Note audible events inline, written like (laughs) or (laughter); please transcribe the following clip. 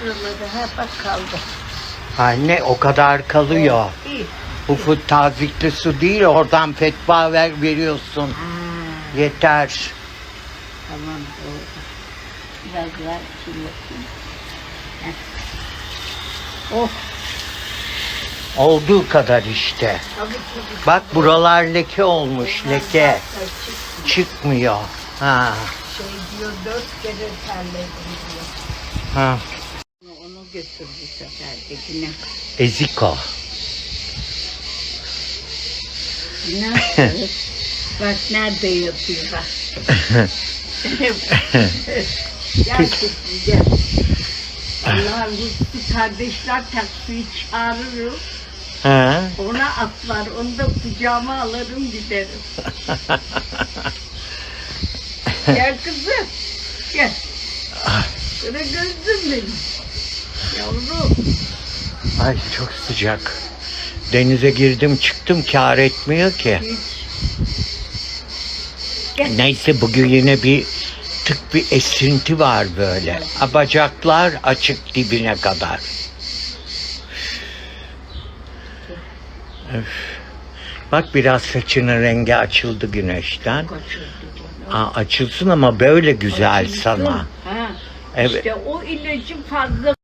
Şuraları bak kaldı. Anne o kadar kalıyor. İyi. Bu su tazikli su değil oradan fetva ver, veriyorsun. Ha, Yeter. tamam doğru. Biraz daha. Heh. Oh. Olduğu kadar işte. Tabii tabii. Bak buralar leke olmuş leke. Çıkmıyor. Ha. Şey diyor dört kere terledim diyor. ha. Götür bu seferdekine. Eziko. Nasıl? (laughs) bak nerede yatıyor bak. (laughs) gel. Allah'ın lütfu kardeşler taksiyi çağırırım. ha. Ona atlar. Onu da kucağıma alırım giderim. (laughs) gel kızım. Gel. Kara gözlüm benim. Yavrum. Ay çok sıcak. Denize girdim çıktım kar etmiyor ki. Gel. Neyse bugün yine bir tık bir esinti var böyle. Ha, Bacaklar açık dibine kadar. Öf. Bak biraz saçının rengi açıldı güneşten. Aa, açılsın ama böyle güzel sana. Ha. Evet. İşte o ilacı fazla